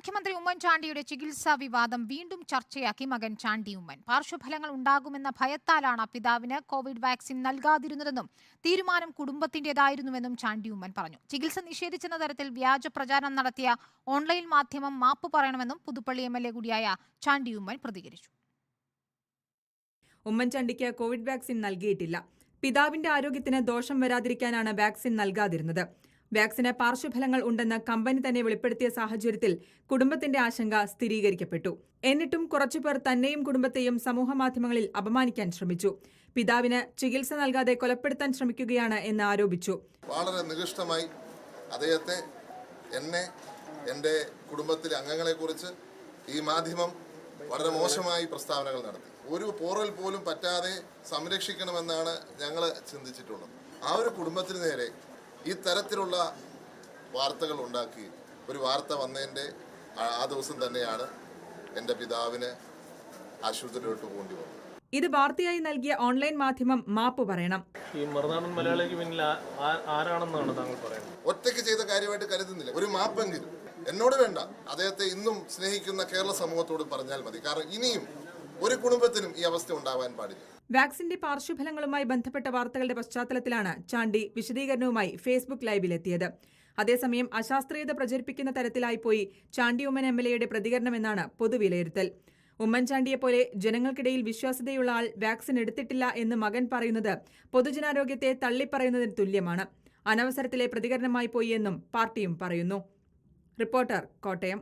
മുഖ്യമന്ത്രി ഉമ്മൻചാണ്ടിയുടെ ചികിത്സാ വിവാദം വീണ്ടും ചർച്ചയാക്കി മകൻ ചാണ്ടി ഉമ്മൻ. പാർശ്വഫലങ്ങൾ ഉണ്ടാകുമെന്ന ഭയത്താലാണ് പിതാവിന് കോവിഡ് വാക്സിൻ നൽകാതിരുന്നതെന്നും തീരുമാനം കുടുംബത്തിന്റേതായിരുന്നുവെന്നും ചാണ്ടി ഉമ്മൻ പറഞ്ഞു. ചികിത്സ നിഷേധിച്ചെന്ന തരത്തിൽ വ്യാജ പ്രചാരണം നടത്തിയ ഓൺലൈൻ മാധ്യമം മാപ്പ് പറയണമെന്നും പുതുപ്പള്ളി എം എൽ എ കൂടിയായ ചാണ്ടി ഉമ്മൻ പ്രതികരിച്ചു. ഉമ്മൻചാണ്ടിക്ക് കോവിഡ് വാക്സിൻ നൽകിയിട്ടില്ല. പിതാവിന്റെ ആരോഗ്യത്തിന് ദോഷം വരാതിരിക്കാനാണ് വാക്സിൻ നൽകാതിരുന്നത്. വാക്സിന് പാർശ്വഫലങ്ങൾ ഉണ്ടെന്ന് കമ്പനി തന്നെ വെളിപ്പെടുത്തിയ സാഹചര്യത്തിൽ കുടുംബത്തിന്റെ ആശങ്ക സ്ഥിരീകരിക്കപ്പെട്ടു. എന്നിട്ടും കുറച്ചുപേർ തന്നെയും കുടുംബത്തെയും സമൂഹമാധ്യമങ്ങളിൽ അപമാനിക്കാൻ ശ്രമിച്ചു. പിതാവിന് ചികിത്സ നൽകാതെ കൊലപ്പെടുത്താൻ ശ്രമിക്കുകയാണ് എന്ന് ആരോപിച്ചു. വളരെ നികൃഷ്ടമായി അദ്ദേഹത്തെ എന്നെ എന്റെ കുടുംബത്തിലെ അംഗങ്ങളെ കുറിച്ച് ഈ മാധ്യമം വളരെ മോശമായി പ്രസ്താവനകൾ നടത്തി. ഒരു പോറൽ പോലും പറ്റാതെ സംരക്ഷിക്കണമെന്നാണ് ഞങ്ങൾ ചിന്തിച്ചിട്ടുള്ളത്. ആ ഒരു കുടുംബത്തിന് നേരെ ഈ തരത്തിലുള്ള വാർത്തകൾ ഉണ്ടാക്കി ഒരു വാർത്ത വന്നതിന്റെ ആ- ദിവസം തന്നെയാണ് എന്റെ പിതാവിന് ആശുപത്രിയിലോട്ട് പോകേണ്ടി വന്നത്. ഇത് വാർത്തയായി നൽകിയ ഓൺലൈൻ മാധ്യമം മാപ്പ് പറയണം. ഈ മറുനാടൻ മലയാളിക്ക് പിന്നിൽ ആരാണെന്നാണ് താങ്കൾ പറയുന്നത്? ഒറ്റയ്ക്ക് ചെയ്ത കാര്യമായിട്ട് കരുതുന്നില്ല. ഒരു മാപ്പെങ്കിലും. എന്നോട് വേണ്ട. അദ്ദേഹത്തെ ഇന്നും സ്നേഹിക്കുന്ന കേരള സമൂഹത്തോട് പറഞ്ഞാൽ മതി. കാരണം ഇനിയും ഒരു കുടുംബത്തിനും ഈ അവസ്ഥ ഉണ്ടാവാൻ പാടില്ല. വാക്സിന്റെ പാർശ്വഫലങ്ങളുമായി ബന്ധപ്പെട്ട വാർത്തകളുടെ പശ്ചാത്തലത്തിലാണ് ചാണ്ടി വിശദീകരണവുമായി ഫേസ്ബുക്ക് ലൈവിലെത്തിയത്. അതേസമയം അശാസ്ത്രീയത പ്രചരിപ്പിക്കുന്ന തരത്തിലായിപ്പോയി ചാണ്ടി ഉമ്മൻ എം എൽ എയുടെ പ്രതികരണമെന്നാണ് പൊതുവിലയിരുത്തൽ. ഉമ്മൻചാണ്ടിയെപ്പോലെ ജനങ്ങൾക്കിടയിൽ വിശ്വാസ്യതയുള്ള ആൾ വാക്സിൻ എടുത്തിട്ടില്ല എന്ന് മകൻ പറയുന്നത് പൊതുജനാരോഗ്യത്തെ തള്ളിപ്പറയുന്നതിന് തുല്യമാണ്. അനവസരത്തിലെ പ്രതികരണമായി പോയി എന്നും പാർട്ടിയും പറയുന്നു. റിപ്പോർട്ടർ കോട്ടയം.